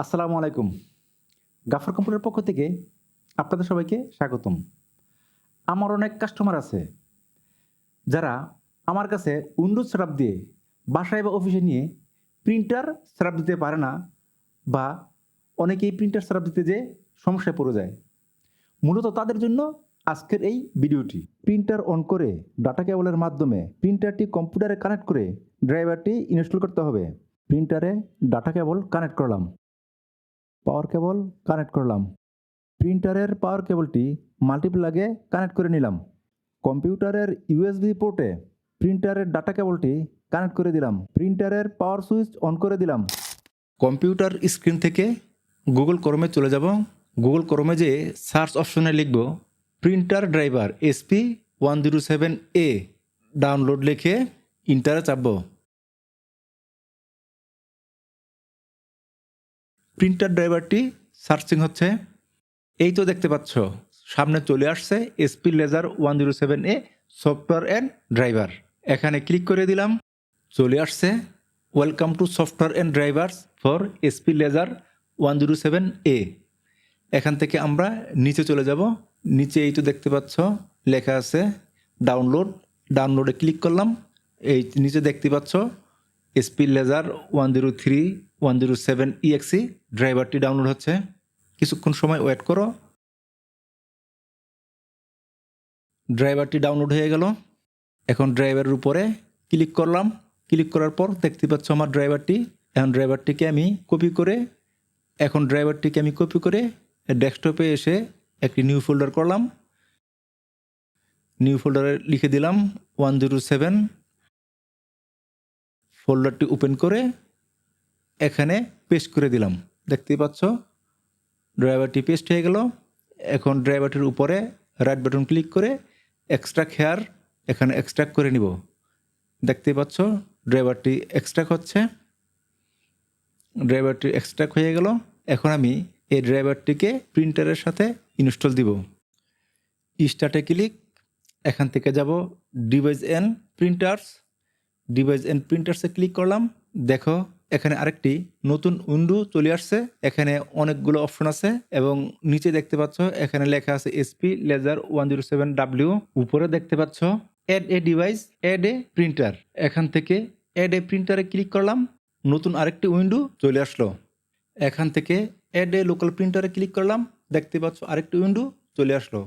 আসসালামু আলাইকুম। গাফার কম্পিউটার পক্ষ থেকে আপনাদের সবাইকে স্বাগতম। আমার অনেক কাস্টমার আছে, যারা আমার কাছে উইন্ডোজ সেটআপ দিয়ে বাসায় বা অফিসে নিয়ে প্রিন্টার সেটআপ দিতে পারে না বা অনেকেই প্রিন্টার সেটআপ দিতে যে সমস্যায় পড়ে যায়। মূলত তাদের জন্য আজকের এই ভিডিওটি। প্রিন্টার অন করে ডাটা কেবলের মাধ্যমে প্রিন্টারটি কম্পিউটারে কানেক্ট করে ড্রাইভারটি ইনস্টল করতে হবে। প্রিন্টারে ডাটা কেবল কানেক্ট করলাম। পাওয়ার কেবল কানেক্ট করলাম। প্রিন্টারের পাওয়ার কেবলটি মাল্টিপ্লাগে কানেক্ট করে নিলাম। কম্পিউটারের ইউএসবি পোর্টে প্রিন্টারের ডাটা কেবলটি কানেক্ট করে দিলাম। প্রিন্টারের পাওয়ার সুইচ অন করে দিলাম। কম্পিউটার স্ক্রিন থেকে গুগল ক্রমে চলে যাব। গুগল ক্রমে যে সার্চ অপশনে লিখব printer driver SP one zero seven A download লিখে ইন্টারে চাপব। প্রিন্টার ড্রাইভারটি সার্চিং হচ্ছে। এই তো দেখতে পাচ্ছ, সামনে চলে আসছে SP laser one zero seven A software and driver এখানে ক্লিক করে দিলাম, চলে আসছে। Welcome to software and drivers for SP laser one zero seven A এখান থেকে আমরা নিচে চলে যাব। নিচে এই তো দেখতে পাচ্ছ, লেখা আছে ডাউনলোড ডাউনলোডে ক্লিক করলাম। এই নিচে দেখতে পাচ্ছ SP laser one zero three one zero seven EXE ড্রাইভারটি ডাউনলোড হচ্ছে। কিছুক্ষণ সময় ওয়েট করো। ড্রাইভারটি ডাউনলোড হয়ে গেল। এখন ড্রাইভারের উপরে ক্লিক করলাম। ক্লিক করার পর দেখতে পাচ্ছ আমার ড্রাইভারটি এখন ড্রাইভারটিকে আমি কপি করে, এখন ড্রাইভারটিকে আমি কপি করে ডেস্কটপে এসে একটি নিউ ফোল্ডার করলাম। নিউ ফোল্ডারে লিখে দিলাম ওয়ান জিরো সেভেন ফোল্ডারটি ওপেন করে এখানে পেস্ট করে দিলাম। দেখতেই পাচ্ছ? ড্রাইভারটি পেস্ট হয়ে গেল। এখন ড্রাইভারটির উপরে রাইট বাটন ক্লিক করে এক্সট্রাক্ট হেয়ার এখানে এক্সট্রাক্ট করে নিব। দেখতে পাচ্ছ? ড্রাইভারটি এক্সট্রাক্ট হচ্ছে। ড্রাইভারটি এক্সট্রাক্ট হয়ে গেল। এখন আমি এই ড্রাইভারটিকে প্রিন্টারের সাথে ইনস্টল দিব। স্টার্টে ক্লিক এখান থেকে যাব device and printers device and প্রিন্টার্সে click করলাম। দেখো এখানে আরেকটি নতুন উইন্ডো চলে আসছে। এখানে অনেকগুলো অপশন আছে এবং নিচে দেখতে পাচ্ছ, এখানে লেখা আছে SP laser one zero seven W উপরে দেখতে পাচ্ছ add a device add a printer এখান থেকে অ্যাড এ প্রিন্টারে ক্লিক করলাম, নতুন আরেকটি উইন্ডো চলে আসলো। এখান থেকে অ্যাড এ লোকাল প্রিন্টারে ক্লিক করলাম, দেখতে পাচ্ছ আরেকটি উইন্ডো চলে আসলো।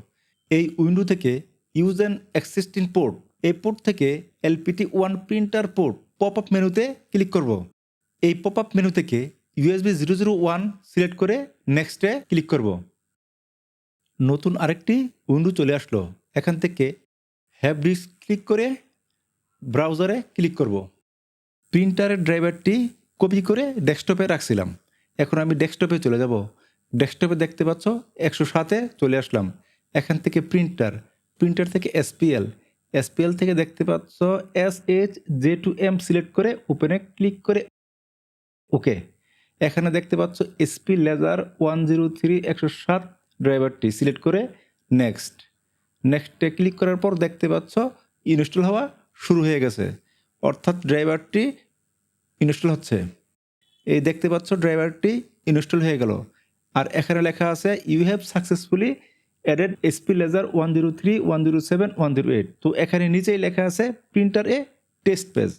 এই উইন্ডো থেকে ইউজ অ্যান এক্সিস্টিং পোর্ট এই পোর্ট থেকে LPT one printer port pop up মেনুতে ক্লিক করব। এই পপ আপ মেনু থেকে USB zero zero one select করে নেক্সটে ক্লিক করব। নতুন আরেকটি উইন্ডো চলে আসলো। এখান থেকে হ্যাভ ডিস্ক ক্লিক করে ব্রাউজারে ক্লিক করব। প্রিন্টারের ড্রাইভারটি কপি করে ডেস্কটপে রাখছিলাম। এখন আমি ডেস্কটপে চলে যাব। ডেস্কটপে দেখতে পাচ্ছ একশো সাতে চলে আসলাম। এখান থেকে প্রিন্টার প্রিন্টার থেকে এসপিএল এসপিএল থেকে দেখতে পাচ্ছ S H J two M select করে ওপেনে ক্লিক করে ওকে, এখানে দেখতে পাচ্ছ SP laser one zero three একশো সাত ড্রাইভারটি সিলেক্ট করে নেক্সট নেক্সটে ক্লিক করার পর দেখতে পাচ্ছ ইনস্টল হওয়া শুরু হয়ে গেছে, অর্থাৎ ড্রাইভারটি ইনস্টল হচ্ছে। এই দেখতে পাচ্ছ ড্রাইভারটি ইনস্টল হয়ে গেল। আর এখানে লেখা আছে you have successfully added SP laser one zero three one zero seven one zero eight তো এখানে নিচেই লেখা আছে প্রিন্টার এ টেস্ট পেজ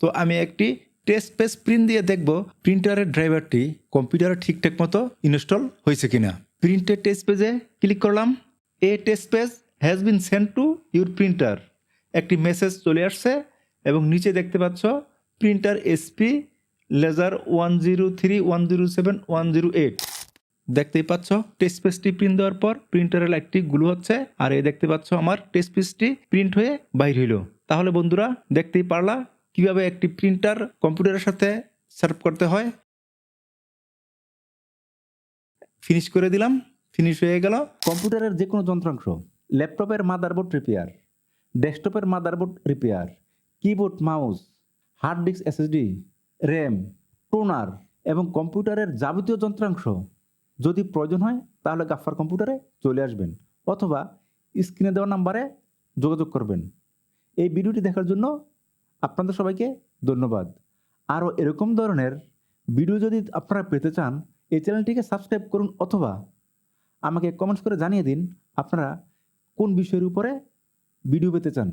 তো আমি একটি টেস্ট পেজ প্রিন্ট দিয়ে দেখব প্রিন্টারের ড্রাইভারটি কম্পিউটারে ঠিকঠাক মতো ইনস্টল হয়েছে কিনা। প্রিন্টের টেস্ট পেজে ক্লিক করলাম। A test page has been send to your printer একটি মেসেজ চলে আসছে এবং নিচে দেখতে পাচ্ছ printer SP laser one zero three one zero seven one zero eight দেখতেই পাচ্ছ টেস্ট পেজটি প্রিন্ট দেওয়ার পর প্রিন্টারের লাইটটি গুলো হচ্ছে আর এই দেখতে পাচ্ছ আমার টেস্ট পেজটি প্রিন্ট হয়ে বাইর হইল। তাহলে বন্ধুরা দেখতেই পারলা কীভাবে একটি প্রিন্টার কম্পিউটারের সাথে সার্ভ করতে হয়? ফিনিশ করে দিলাম ফিনিশ হয়ে গেল। কম্পিউটারের যে কোনো যন্ত্রাংশ ল্যাপটপের মাদারবোর্ড রিপেয়ার ডেস্কটপের motherboard repair keyboard mouse hard disk SSD RAM toner এবং কম্পিউটারের যাবতীয় যন্ত্রাংশ যদি প্রয়োজন হয়, তাহলে গাফার কম্পিউটারে চলে আসবেন অথবা স্ক্রিনে দেওয়া নাম্বারে যোগাযোগ করবেন। এই ভিডিওটি দেখার জন্য আপনাদের সবাইকে ধন্যবাদ। আরও এরকম ধরনের ভিডিও যদি আপনারা পেতে চান, এই চ্যানেলটিকে সাবস্ক্রাইব করুন অথবা আমাকে কমেন্টস করে জানিয়ে দিন আপনারা কোন বিষয়ের উপরে ভিডিও পেতে চান।